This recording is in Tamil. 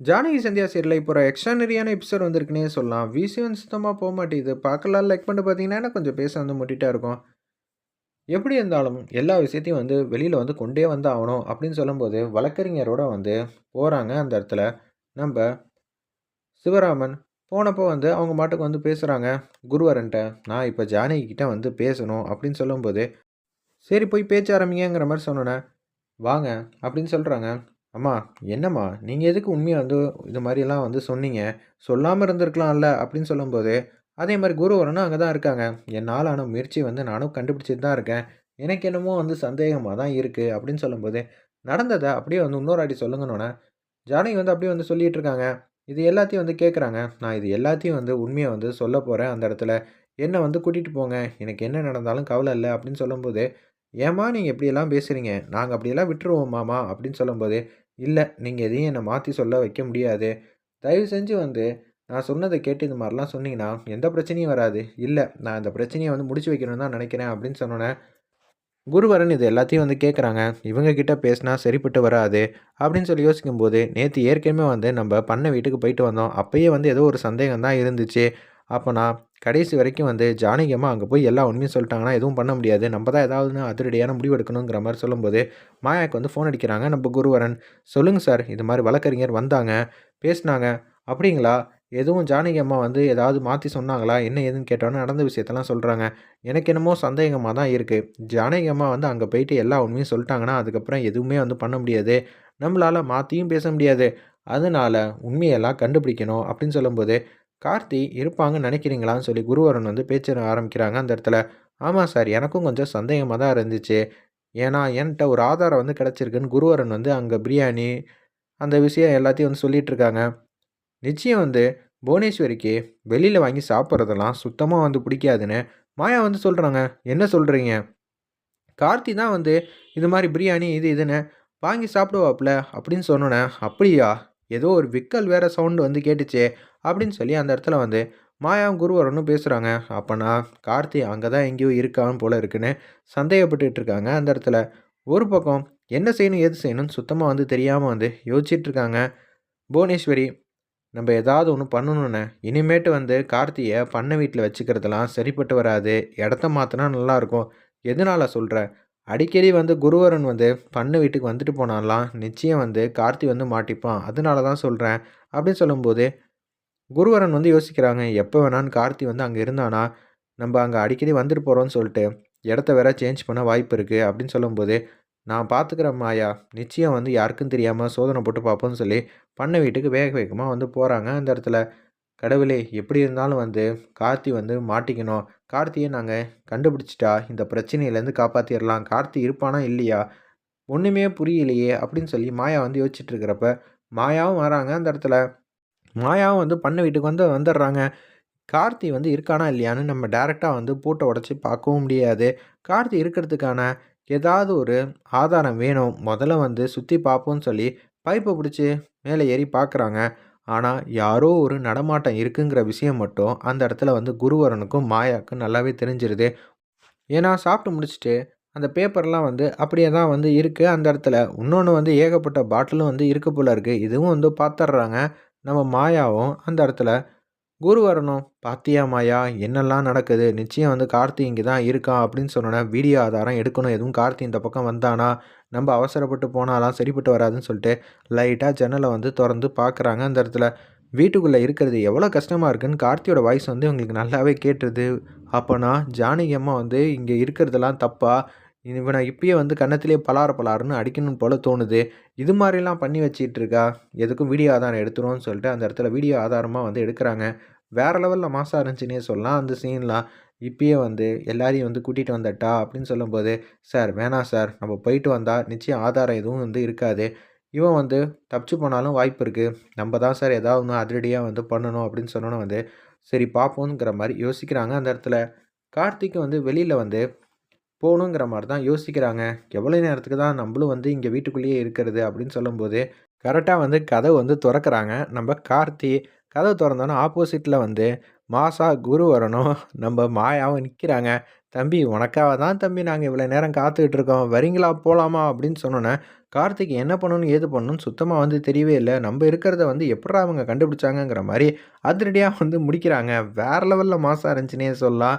ஜானகி சந்தியா சீரியல்ல இப்போ ஒரு எக்ஸ்ட்ரானரியான எபிசோட் வந்திருக்குன்னே சொல்லலாம். விசியும் சுத்தமாக போக மாட்டேங்குது. பார்க்கலாம் லைக் பண்ணிட்டு பார்த்தீங்கன்னா, கொஞ்சம் பேச வந்து முட்டிட்டா இருக்கும். எப்படி இருந்தாலும் எல்லா விஷயத்தையும் வந்து வெளியில் வந்து கொண்டே வந்து ஆகணும் அப்படின்னு சொல்லும்போது, வழக்கறிஞரோட வந்து போகிறாங்க அந்த இடத்துல. நம்ம சிவராமன். போனப்போ வந்து அவங்க மாட்டுக்கு வந்து பேசுகிறாங்க குருவரன்ட்ட. நான் இப்போ ஜானகிக்கிட்ட வந்து பேசணும் அப்படின்னு சொல்லும்போது, சரி போய் பேச்ச ஆரம்பிங்கிற மாதிரி சொன்னோன்னே வாங்க அப்படின்னு சொல்கிறாங்க அம்மா என்னம்மா நீங்கள் எதுக்கு உண்மையை வந்து இது மாதிரிலாம் வந்து சொன்னீங்க? சொல்லாமல் இருந்திருக்கலாம்ல அப்படின்னு சொல்லும்போது, அதே மாதிரி குருவரனும் அங்கே தான் இருக்காங்க. என்னால் ஆன முயற்சி வந்து நானும் கண்டுபிடிச்சிட்டு தான் இருக்கேன். எனக்கு என்னமோ வந்து சந்தேகமாக தான் இருக்குது அப்படின்னு சொல்லும்போது, நடந்ததை அப்படியே வந்து இன்னொரு வாட்டி சொல்லுங்கன்னோனே, ஜானகி வந்து அப்படியே வந்து சொல்லிகிட்டு இருக்காங்க. இது எல்லாத்தையும் வந்து கேட்குறாங்க. நான் இது எல்லாத்தையும் வந்து உண்மையை வந்து சொல்ல போகிறேன் அந்த இடத்துல. என்னை வந்து கூட்டிகிட்டு போங்க. எனக்கு என்ன நடந்தாலும் கவலை இல்லை அப்படின்னு சொல்லும்போது, ஏம்மா நீங்கள் இப்படியெல்லாம் பேசுகிறீங்க நாங்கள் அப்படியெல்லாம் விட்டுருவோமாம்மா அப்படின்னு சொல்லும்போது, இல்லை நீங்கள் எதையும் என்னை மாற்றி சொல்ல வைக்க முடியாது. தயவு செஞ்சு வந்து நான் சொன்னதை கேட்டு இந்த மாதிரிலாம் சொன்னீங்கன்னா, எந்த பிரச்சனையும் வராது. இல்லை நான் இந்த பிரச்சனையை வந்து முடிச்சு வைக்கணும்னு தான் நினைக்கிறேன் அப்படின்னு சொன்னோன்னே குருவரன் இது எல்லாத்தையும் வந்து கேட்குறாங்க. இவங்கக்கிட்ட பேசினா சரிப்பட்டு வராது அப்படின்னு சொல்லி யோசிக்கும்போது, நேற்று ஏற்கனவே வந்து நம்ம பண்ண வீட்டுக்கு போயிட்டு வந்தோம். அப்போயே வந்து ஏதோ ஒரு சந்தேகம் தான் இருந்துச்சு. அப்போ நான் கடைசி வரைக்கும் வந்து ஜானகி அம்மா போய் எல்லா உண்மையும் சொல்லிட்டாங்கன்னா, எதுவும் பண்ண முடியாது. நம்ம தான் ஏதாவதுன்னு அதிரடியான முடிவு எடுக்கணுங்கிற மாதிரி சொல்லும்போது, மாயாவுக்கு வந்து ஃபோன் அடிக்கிறாங்க நம்ம குருவரன். சொல்லுங்க சார். இது மாதிரி வழக்கறிஞர் வந்தாங்க, பேசினாங்க அப்படிங்களா? எதுவும் ஜானகி அம்மா வந்து ஏதாவது மாற்றி சொன்னாங்களா? என்ன ஏதுன்னு கேட்டோனே நடந்த விஷயத்தெல்லாம் சொல்கிறாங்க எனக்கு என்னமோ சந்தேகமாக தான் இருக்குது ஜானகி அம்மா வந்து அங்கே போயிட்டு எல்லா உண்மையும் சொல்லிட்டாங்கன்னா, அதுக்கப்புறம் எதுவுமே வந்து பண்ண முடியாது. நம்மளால் மாற்றியும் பேச முடியாது. அதனால் உண்மையெல்லாம் கண்டுபிடிக்கணும் அப்படின்னு சொல்லும்போது, கார்த்தி இருப்பாங்கன்னு நினைக்கிறீங்களான்னு சொல்லி குருவரன் வந்து பேச்சு ஆரம்பிக்கிறாங்க அந்த இடத்துல. ஆமாம் சார். எனக்கும் கொஞ்சம் சந்தேகமாக தான் இருந்துச்சு. ஏன்னா என்கிட்ட ஒரு ஆதாரம் வந்து கிடச்சிருக்குன்னு குருவரன் வந்து அங்கே பிரியாணி, அந்த விஷயம் எல்லாத்தையும் வந்து சொல்லிகிட்ருக்காங்க நிச்சயம் வந்து புவனேஸ்வரிக்கு வெளியில் வாங்கி சாப்பிட்றதெல்லாம் சுத்தமாக வந்து பிடிக்காதுன்னு மாயா வந்து சொல்கிறாங்க என்ன சொல்கிறீங்க கார்த்தி தான் வந்து இது மாதிரி பிரியாணி இது இதுன்னு வாங்கி சாப்பிடுவாப்புல அப்படின்னு சொன்னோனே, அப்படியா? ஏதோ ஒரு விக்கல் வேறு சவுண்டு வந்து கேட்டுச்சே அப்படின்னு சொல்லி அந்த இடத்துல வந்து மாயாவும் குருவரனும் பேசுகிறாங்க அப்போனா கார்த்தி அங்கே தான் எங்கேயோ இருக்கான் போல இருக்குன்னு சந்தேகப்பட்டுட்டு இருக்காங்க அந்த இடத்துல. ஒரு பக்கம் என்ன செய்யணும், எது செய்யணும்னு சுத்தமாக வந்து தெரியாமல் வந்து யோசிச்சுட்டு இருக்காங்க புவனேஸ்வரி. நம்ம ஏதாவது ஒன்று பண்ணணும்னு இனிமேட்டு வந்து கார்த்தியை பண்ணை வீட்டில் வச்சுக்கிறதெல்லாம் சரிப்பட்டு வராது. இடத்த மாற்றினா நல்லாயிருக்கும் எதனால சொல்கிற அடிக்கடி வந்து குருவரன் வந்து பண்ணை வீட்டுக்கு வந்துட்டு போனாலாம், நிச்சயம் வந்து கார்த்தி வந்து மாட்டிப்பான். அதனால தான் சொல்கிறேன் அப்படின்னு சொல்லும்போது, குருவரன் வந்து யோசிக்கிறாங்க. எப்போ வேணாலும் கார்த்தி வந்து அங்கே இருந்தானா, நம்ம அங்கே அடிக்கடி வந்துட்டு போகிறோன்னு சொல்லிட்டு, இடத்த வேற சேஞ்ச் பண்ண வாய்ப்பு இருக்குது அப்படின்னு சொல்லும்போது, நான் பார்த்துக்கிறேன் மாயா. நிச்சயம் வந்து யாருக்கும் தெரியாமல் சோதனை போட்டு பார்ப்போம்னு சொல்லி, பண்ணை வீட்டுக்கு வேக வேகமாக வந்து போகிறாங்க அந்த இடத்துல. கடவுளே! எப்படி இருந்தாலும் வந்து கார்த்தி வந்து மாட்டிக்கணும். கார்த்தியை நாங்கள் கண்டுபிடிச்சிட்டா இந்த பிரச்சனையிலேருந்து காப்பாற்றிடலாம் கார்த்தி இருப்பானா? இல்லையா? ஒன்றுமே புரியலையே! அப்படின்னு சொல்லி மாயா வந்து யோசிச்சுட்டு இருக்கிறப்ப, மாயாவும் வராங்க அந்த இடத்துல. மாயாவும் வந்து பண்ண வீட்டுக்கு வந்து வந்துடுறாங்க. கார்த்தி வந்து இருக்கானா? இல்லையான்னு நம்ம டேரெக்டாக வந்து பூட்டை உடச்சி பார்க்கவும் முடியாது. கார்த்தி இருக்கிறதுக்கான ஏதாவது ஒரு ஆதாரம் வேணும். முதல்ல வந்து சுற்றி பார்ப்போம்னு சொல்லி பைப்பை பிடிச்சி மேலே ஏறி பார்க்குறாங்க. ஆனால் யாரோ ஒரு நடமாட்டம் இருக்குங்கிற விஷயம் மட்டும் அந்த இடத்துல வந்து குருவரனுக்கும், மாயாவுக்கும் நல்லாவே தெரிஞ்சிருது. ஏன்னா, சாப்பிட்டு முடிச்சுட்டு அந்த பேப்பர்லாம் வந்து அப்படியே தான் வந்து இருக்குது அந்த இடத்துல. இன்னொன்று வந்து ஏகப்பட்ட பாட்டிலும் வந்து இருக்க போல இருக்குது இதுவும் வந்து பார்த்துட்றாங்க நம்ம மாயாவும் அந்த இடத்துல. குருவரனும், "பாத்தியா மாயா என்னெல்லாம் நடக்குது? நிச்சயம் வந்து கார்த்தி இங்கே தான் இருக்கான்." அப்படின்னு சொன்னோனே, வீடியோ ஆதாரம் எடுக்கணும். எதுவும் கார்த்தி இந்த பக்கம் வந்தானா, நம்ம அவசரப்பட்டு போனாலாம் சரிப்பட்டு வராதுன்னு சொல்லிட்டு, லைட்டாக ஜன்னலை வந்து திறந்து பார்க்குறாங்க அந்த இடத்துல. வீட்டுக்குள்ளே இருக்கிறது எவ்வளோ கஷ்டமாக இருக்குன்னு கார்த்தியோட வாய்ஸ் வந்து இவங்களுக்கு நல்லாவே கேட்டுருது. அப்போனா ஜானகி அம்மா வந்து இங்கே இருக்கிறதெல்லாம் தப்பாக இவனை இப்பயே வந்து கன்னத்திலே பலார பலார்ன்னு அடிக்கணும் போல தோணுது. இது மாதிரிலாம் பண்ணி வச்சிட்டு இருக்கா? எதுக்கும் வீடியோ ஆதாரம் எடுத்துருவோம்னு சொல்லிட்டு அந்த இடத்துல வீடியோ ஆதாரமாக வந்து எடுக்கிறாங்க வேற லெவலில் மாஸா இருந்துச்சுன்னே சொல்லலாம் அந்த சீன்லாம். இப்பயே வந்து எல்லாரையும் வந்து கூட்டிகிட்டு வந்துட்டா அப்படின்னு சொல்லும்போது, "சார் வேணாம் சார். நம்ம போயிட்டு வந்தால் நிச்சயம் ஆதாரம் எதுவும் வந்து இருக்காது. இவன் வந்து தப்பிச்சு போனாலும் வாய்ப்பு இருக்குது நம்ம தான் சார் ஏதாவது ஒன்று அதிரடியாக வந்து பண்ணணும்." அப்படின்னு சொன்னோன்னே வந்து, சரி பார்ப்போங்கிற மாதிரி யோசிக்கிறாங்க அந்த இடத்துல. கார்த்திக் வந்து வெளியில் வந்து போகணுங்கிற மாதிரி தான் யோசிக்கிறாங்க. எவ்வளோ நேரத்துக்கு தான் நம்மளும் வந்து இங்கே வீட்டுக்குள்ளேயே இருக்கிறது அப்படின்னு சொல்லும்போது, கரெக்டாக வந்து கதவு வந்து திறக்கிறாங்க. நம்ம கார்த்தி. கதவு தொறந்தோனே ஆப்போசிட்டில் வந்து மாசா குரு வரணும். நம்ம மாயாவும் நிற்கிறாங்க தம்பி உனக்காக தான் தம்பி நாங்கள் இவ்வளோ நேரம் காத்துக்கிட்டு இருக்கோம். வரீங்களா? போகலாமா அப்படின்னு சொன்னோன்னே கார்த்திக் என்ன பண்ணணும் ஏது பண்ணணும்னு சுத்தமாக வந்து தெரியவே இல்லை. நம்ம இருக்கிறத வந்து எப்படா அவங்க கண்டுபிடிச்சாங்கங்கிற மாதிரி அதிரடியாக வந்து முடிக்கிறாங்க. வேறு லெவலில் மாசாக இருந்துச்சுனே சொல்லலாம்.